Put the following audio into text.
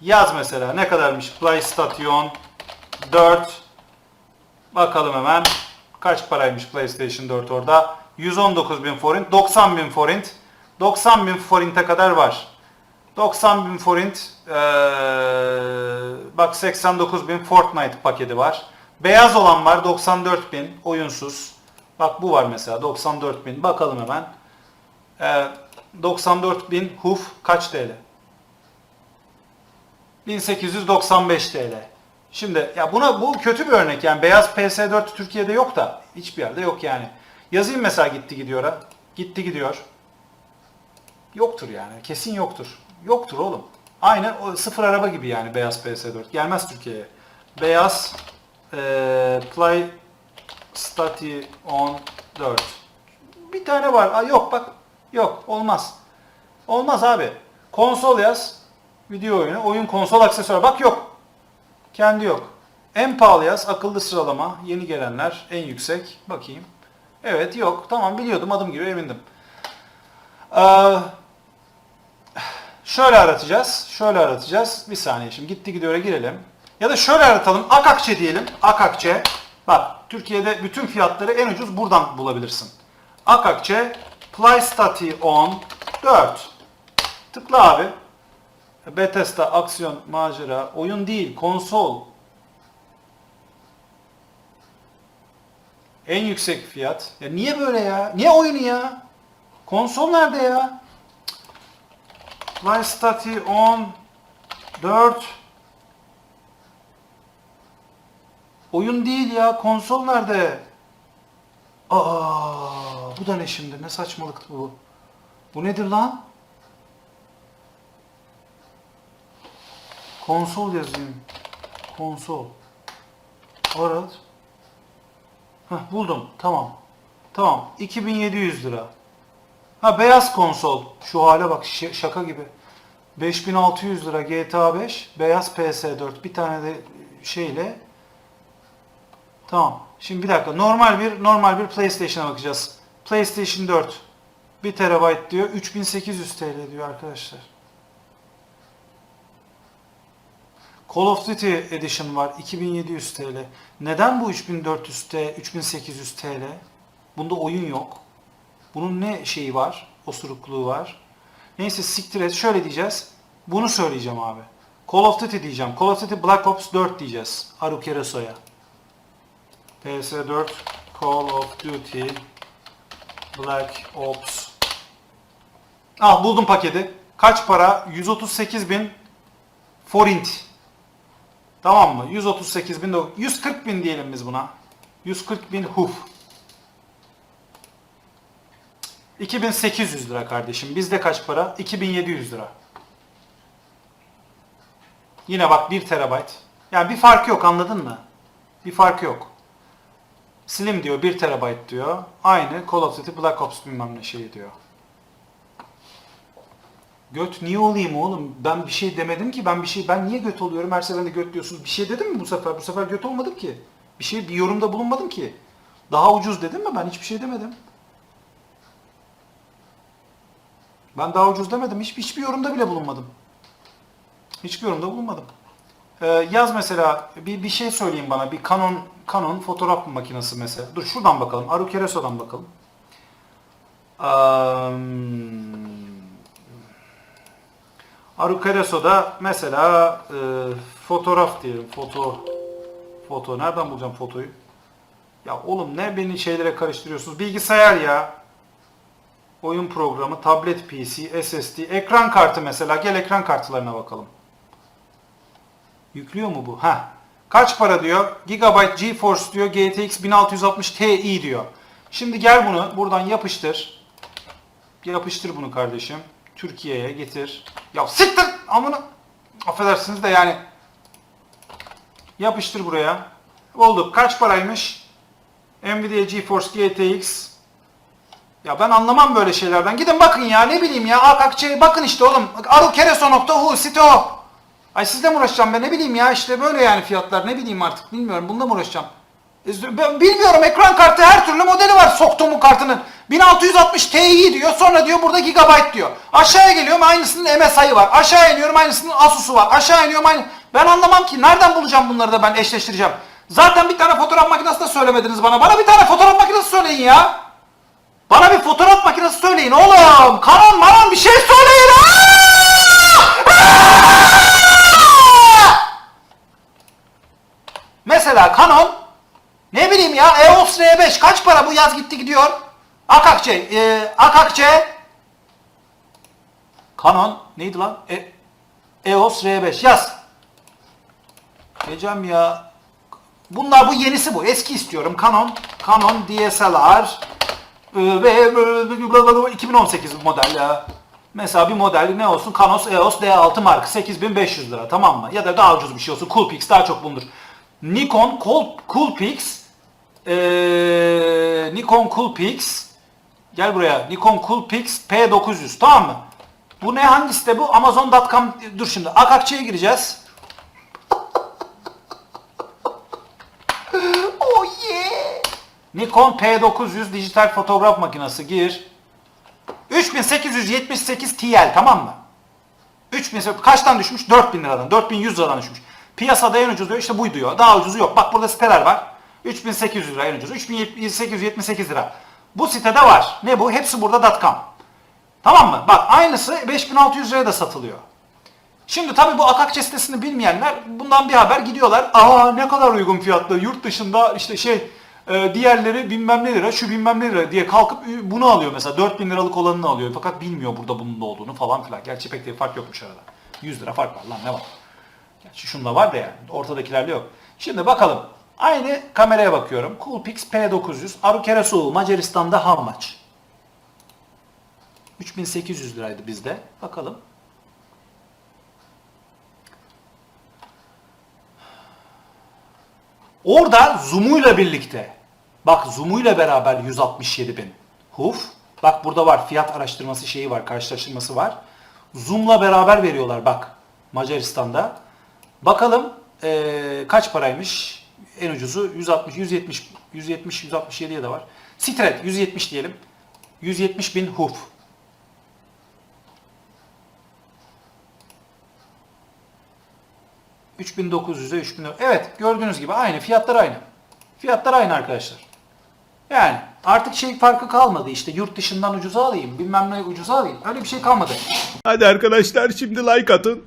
Yaz mesela ne kadarmış PlayStation 4. Bakalım hemen. Kaç paraymış PlayStation 4 orada? 119 bin forint, 90 bin forint. 90 bin forinte kadar var. 90 bin forint, eee, bak 89 bin Fortnite paketi var. Beyaz olan var 94 bin oyunsuz. Bak bu var mesela 94 bin. Bakalım hemen. Eee 94 bin HUF kaç TL? 1895 TL. Şimdi ya buna bu kötü bir örnek yani beyaz PS4 Türkiye'de yok da hiçbir yerde yok yani. Yazayım mesela gitti gidiyor'a. Gitti gidiyor. Yoktur yani. Kesin yoktur. Yoktur oğlum. Aynen o sıfır araba gibi yani beyaz PS4. Gelmez Türkiye'ye. Beyaz eee Play Station 4. Bir tane var. Aa, yok bak. Yok. Olmaz. Olmaz abi. Konsol yaz. Video oyunu. Oyun konsol aksesuar. Bak yok. Kendi yok. En pahalı yaz. Akıllı sıralama. Yeni gelenler. En yüksek. Bakayım. Evet yok. Tamam biliyordum. Adım gibi emindim. Ee, şöyle aratacağız. Şöyle aratacağız. Bir saniye şimdi gitti gidiyor'a girelim. Ya da şöyle aratalım. Akakçe diyelim. Akakçe. Bak Türkiye'de bütün fiyatları en ucuz buradan bulabilirsin. Akakçe PlayStation 4. Tıkla abi. Bethesda, aksiyon, macera, oyun değil, konsol. En yüksek fiyat. Ya niye böyle ya? Niye oyunu ya? Konsol nerede ya? PlayStation 4 Oyun değil ya. Konsol nerede? Aa, bu da ne şimdi? Ne saçmalıktı bu? Bu nedir lan? Konsol yazayım. Konsol. Arat. Hah buldum. Tamam. Tamam. 2700 lira. Ha beyaz konsol. Şu hale bak şaka gibi. 5600 lira GTA 5, beyaz PS4. Bir tane de şeyle. Tamam. Şimdi bir dakika. Normal bir normal bir PlayStation'a bakacağız. PlayStation 4 1 TB diyor. 3800 TL diyor arkadaşlar. Call of Duty Edition var 2700 TL. Neden bu 3400 TL, 3800 TL? Bunda oyun yok. Bunun ne şeyi var? Osurukluğu var. Neyse siktir et. Şöyle diyeceğiz. Bunu söyleyeceğim abi. Call of Duty diyeceğim. Call of Duty Black Ops 4 diyeceğiz. Arukereso'ya. PS4 Call of Duty Black Ops. Ah buldum paketi. Kaç para? 138 bin forint. Tamam mı? 138 bin, de- 140 bin diyelim biz buna. 140 bin huf. 2800 lira kardeşim. Bizde kaç para? 2700 lira. Yine bak 1 terabayt. Yani bir fark yok anladın mı? Bir fark yok. Slim diyor 1 terabayt diyor. Aynı Call of Duty Black Ops bilmem ne şey diyor. Göt niye olayım oğlum? Ben bir şey demedim ki. Ben bir şey ben niye göt oluyorum? Her seferinde göt diyorsunuz. Bir şey dedim mi bu sefer? Bu sefer göt olmadım ki. Bir şey bir yorumda bulunmadım ki. Daha ucuz dedim mi? Ben hiçbir şey demedim. Ben daha ucuz demedim. Hiç, hiçbir yorumda bile bulunmadım. Hiçbir yorumda bulunmadım. Ee, yaz mesela bir, bir şey söyleyin bana. Bir Canon Canon fotoğraf makinesi mesela. Dur şuradan bakalım. Arukereso'dan bakalım. Um, Arukereso'da mesela e, fotoğraf diyelim. Foto foto nereden bulacağım fotoyu? Ya oğlum ne beni şeylere karıştırıyorsunuz? Bilgisayar ya. Oyun programı, tablet PC, SSD, ekran kartı mesela. Gel ekran kartlarına bakalım. Yüklüyor mu bu? Ha. Kaç para diyor? Gigabyte GeForce diyor. GTX 1660 Ti diyor. Şimdi gel bunu buradan yapıştır. Yapıştır bunu kardeşim. Türkiye'ye getir. Ya siktir amına. Affedersiniz de yani. Yapıştır buraya. Oldu. Kaç paraymış? Nvidia GeForce GTX. Ya ben anlamam böyle şeylerden. Gidin bakın ya ne bileyim ya. Akakçe bakın işte oğlum. Arukereso.hu site o. Ay sizle mi uğraşacağım ben ne bileyim ya işte böyle yani fiyatlar ne bileyim artık bilmiyorum bununla mı uğraşacağım. Ben bilmiyorum ekran kartı her türlü modeli var soktuğumun kartının. 1660 Ti diyor sonra diyor burada gigabyte diyor. Aşağıya geliyorum aynısının MSI'ı var. Aşağı iniyorum aynısının Asus'u var. Aşağı iniyorum aynı. Ben anlamam ki nereden bulacağım bunları da ben eşleştireceğim. Zaten bir tane fotoğraf makinesi de söylemediniz bana. Bana bir tane fotoğraf makinesi söyleyin ya. Bana bir fotoğraf makinesi söyleyin oğlum. Karan maran bir şey söyleyin. Aa! Mesela Canon ne bileyim ya EOS R5 kaç para bu yaz gitti gidiyor. Akakçe, e, Akakçe Canon neydi lan? E, EOS R5 yaz. Diyeceğim ya. Bunlar bu yenisi bu. Eski istiyorum. Canon, Canon DSLR e, ve 2018 model ya. Mesela bir model ne olsun? Canon EOS D6 marka 8500 lira tamam mı? Ya da daha ucuz bir şey olsun. Coolpix daha çok bulunur. Nikon Cool, Coolpix ee, Nikon Coolpix Gel buraya. Nikon Coolpix P900 tamam mı? Bu ne hangisi de bu? Amazon.com dur şimdi. Akakçı'ya gireceğiz. oh yeah. Nikon P900 dijital fotoğraf makinesi gir. 3878 TL tamam mı? 3000 kaçtan düşmüş? 4000 liradan. 4100 liradan düşmüş. Piyasada en ucuz diyor işte bu diyor. Daha ucuzu yok. Bak burada siteler var. 3800 lira en ucuz. 3878 lira. Bu sitede var. Ne bu? Hepsi burada .com. Tamam mı? Bak aynısı 5600 liraya da satılıyor. Şimdi tabii bu Akakçe sitesini bilmeyenler bundan bir haber gidiyorlar. Aa ne kadar uygun fiyatlı. Yurt dışında işte şey e, diğerleri bilmem ne lira, şu bilmem ne lira diye kalkıp bunu alıyor mesela. 4000 liralık olanını alıyor. Fakat bilmiyor burada bunun da olduğunu falan filan. Gerçi pek de bir fark yokmuş arada. 100 lira fark var lan ne var. Gerçi şunda var da yani. Ortadakilerle yok. Şimdi bakalım. Aynı kameraya bakıyorum. Coolpix P900. Arukeresu Macaristan'da how much? 3800 liraydı bizde. Bakalım. Orada zoom'uyla birlikte. Bak zoom'uyla beraber 167 bin. Huf. Bak burada var fiyat araştırması şeyi var, karşılaştırması var. Zoom'la beraber veriyorlar bak Macaristan'da. Bakalım eee, kaç paraymış? En ucuzu 160, 170, 170, 167'ye de var. Stret 170 diyelim. 170 bin huf. ...3900'e 3000 Evet gördüğünüz gibi aynı. Fiyatlar aynı. Fiyatlar aynı arkadaşlar. Yani artık şey farkı kalmadı işte yurt dışından ucuza alayım bilmem ne ucuza alayım öyle bir şey kalmadı. Hadi arkadaşlar şimdi like atın.